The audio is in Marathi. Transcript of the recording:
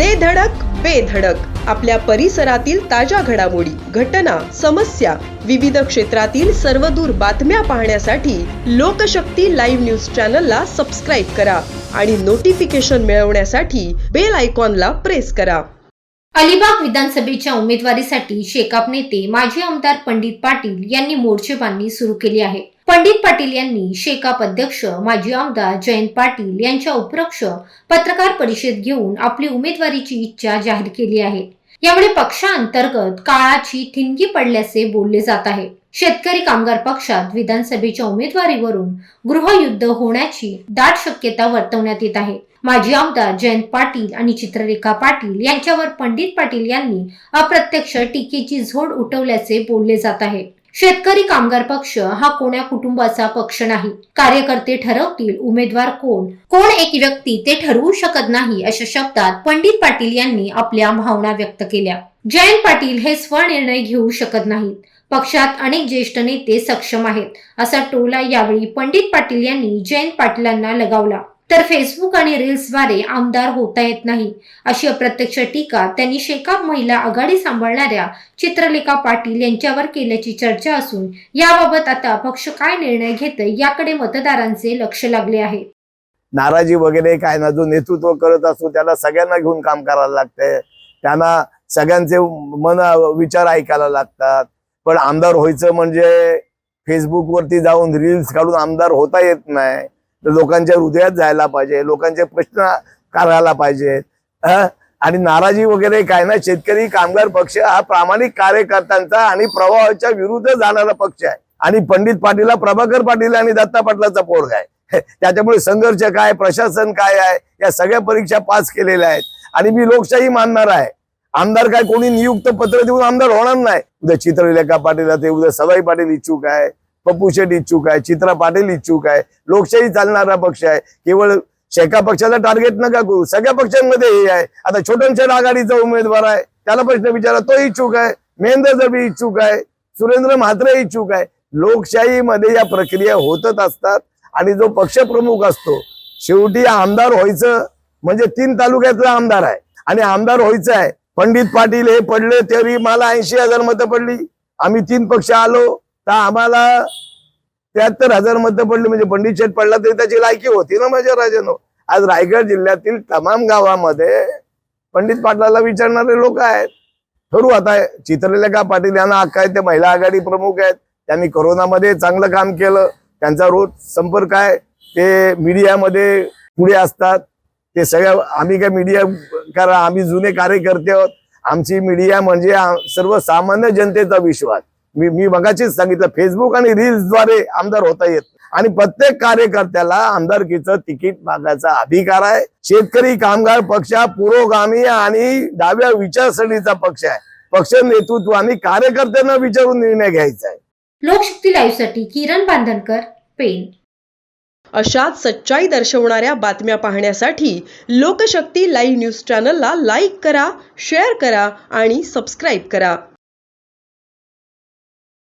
दे धडक बेधडक आपल्या परिसरातील ताज्या घडामोडी घटना समस्या विविध क्षेत्रातील सर्वदूर बातम्या पाहण्यासाठी लोकशक्ती लाईव्ह न्यूज चॅनलला सबस्क्राईब करा आणि नोटिफिकेशन मिळवण्यासाठी बेल आयकॉनला प्रेस करा. अलिबाग विधानसभेच्या उमेदवारीसाठी शेकाप नेते माजी आमदार पंडित पाटील यांनी मोर्चेबांधणी सुरू केली आहे. पंडित पाटील यांनी शेकाप अध्यक्ष माजी आमदार जयंत पाटील यांच्या उपरक्ष पत्रकार परिषद घेऊन आपली उमेदवारीची इच्छा जाहीर केली आहे. यामुळे पक्षांतर्गत काळाची ठिणगी पडल्याचे बोलले जात आहे. शेतकरी कामगार पक्षात विधानसभेच्या उमेदवारीवरून गृहयुद्ध होण्याची दाट शक्यता वर्तवण्यात येत आहे. माजी आमदार जयंत पाटील आणि चित्ररेखा पाटील यांच्यावर पंडित पाटील यांनी अप्रत्यक्ष टीकेची झोड उठवल्याचे बोलले जात आहे. शेतकरी कामगार पक्ष हा कोण्या कुटुंबाचा पक्ष नाही. कार्यकर्ते ठरवतील उमेदवार कोण. कोण एक व्यक्ती ते ठरवू शकत नाही अशा शब्दात पंडित पाटील यांनी आपल्या भावना व्यक्त केल्या. जयंत पाटील हे स्वनिर्णय घेऊ शकत नाहीत. पक्षात अनेक ज्येष्ठ नेते सक्षम आहेत असा टोला यावेळी पंडित पाटील यांनी जयंत पाटलांना लगावला. तर फेसबुक आणि रील्सद्वारे आमदार होता येत नाही. अशी अप्रत्यक्ष टीका त्यांनी शेकाप महिला आघाडी सांभाळणाऱ्या चित्रलेखा पाटील यांच्यावर केल्याची चर्चा असून याबाबत आता पक्ष काय निर्णय घेत याकडे मतदारांचे लक्ष लागले आहे. नाराजी वगैरे काय ना जो नेतृत्व करत असतो त्याला सगळ्यांना घेऊन काम करायला लागतंय त्यांना सगळ्यांचे मन विचार ऐकायला लागतात. पण आमदार व्हायचं म्हणजे फेसबुकवरती जाऊन रील्स काढून आमदार होता येत नाही. लोकांच्या हृदयात जायला पाहिजे लोकांचे प्रश्न करायला पाहिजेत आणि नाराजी वगैरे काय ना शेतकरी कामगार पक्ष हा प्रामाणिक कार्यकर्त्यांचा आणि प्रवाहाच्या विरुद्ध जाणारा पक्ष आहे. आणि पंडित पाटील प्रभाकर पाटील आणि दत्ता पाटलाचा पोरग आहे. त्याच्यामुळे संघर्ष काय प्रशासन काय आहे या सगळ्या परीक्षा पास केलेल्या आहेत. आणि मी लोकशाही मानणार आहे. आमदार काय कोणी नियुक्त पत्र देऊन आमदार होणार नाही. उद्या चित्रलेखा पाटील ते उद्या सवाई पाटील इच्छुक आहे. पप्पू शेठ इच्छुक आहे चित्रा पाटील इच्छुक आहे लोकशाही चालणारा पक्ष आहे. केवळ शेका पक्षाला टार्गेट नका करू सगळ्या पक्षांमध्ये हे आहे. आता छोटन आघाडीचा उमेदवार आहे त्याला प्रश्न विचारा तो इच्छुक आहे. महेंद्र जबी इच्छुक आहे सुरेंद्र म्हात्रे इच्छुक आहे. लोकशाहीमध्ये या प्रक्रिया होतच असतात आणि जो पक्षप्रमुख असतो शेवटी आमदार व्हायचं म्हणजे तीन तालुक्यातला आमदार आहे. आणि आमदार व्हायचं आहे पंडित पाटील हे पडले तरी मला ऐंशी हजार मतं पडली. आम्ही तीन पक्ष आलो तर आम्हाला त्र्याहत्तर हजार मतं पडली म्हणजे पंडित शेठ पडला तरी त्याची लायकी होती ना माझ्या राजानो. आज रायगड जिल्ह्यातील तमाम गावामध्ये पंडित पाटलाला विचारणारे लोक आहेत. ठरू आता चित्रलेखा पाटील यांना हक्क आहेत ते महिला आघाडी प्रमुख आहेत. त्यांनी कोरोनामध्ये चांगलं काम केलं. त्यांचा रोज संपर्क आहे. ते मीडियामध्ये पुढे असतात. ते सगळ्या आम्ही काय मीडिया करा आम्ही जुने कार्यकर्ते आहोत. आमची मीडिया म्हणजे सर्वसामान्य जनतेचा विश्वास. मी मी मगाशीच सांगितलं फेसबुक आणि रील्सद्वारे आमदार होता येत. आणि प्रत्येक कार्यकर्त्याला आमदारकीचं तिकीट मागायचा अधिकार आहे. शेतकरी कामगार पक्ष हा पुरोगामी आणि डाव्या विचारसरणीचा पक्ष आहे. पक्ष नेतृत्व आणि कार्यकर्त्यांना विचारून निर्णय घ्यायचा आहे. लोकशक्ती लाईव्हसाठी किरण बांधनकर पेन अशाच सच्चाई दर्शवणाऱ्या बातम्या पाहण्यासाठी लोकशक्ती लाईव्ह न्यूज चॅनलला लाईक करा शेअर करा आणि सबस्क्राईब करा.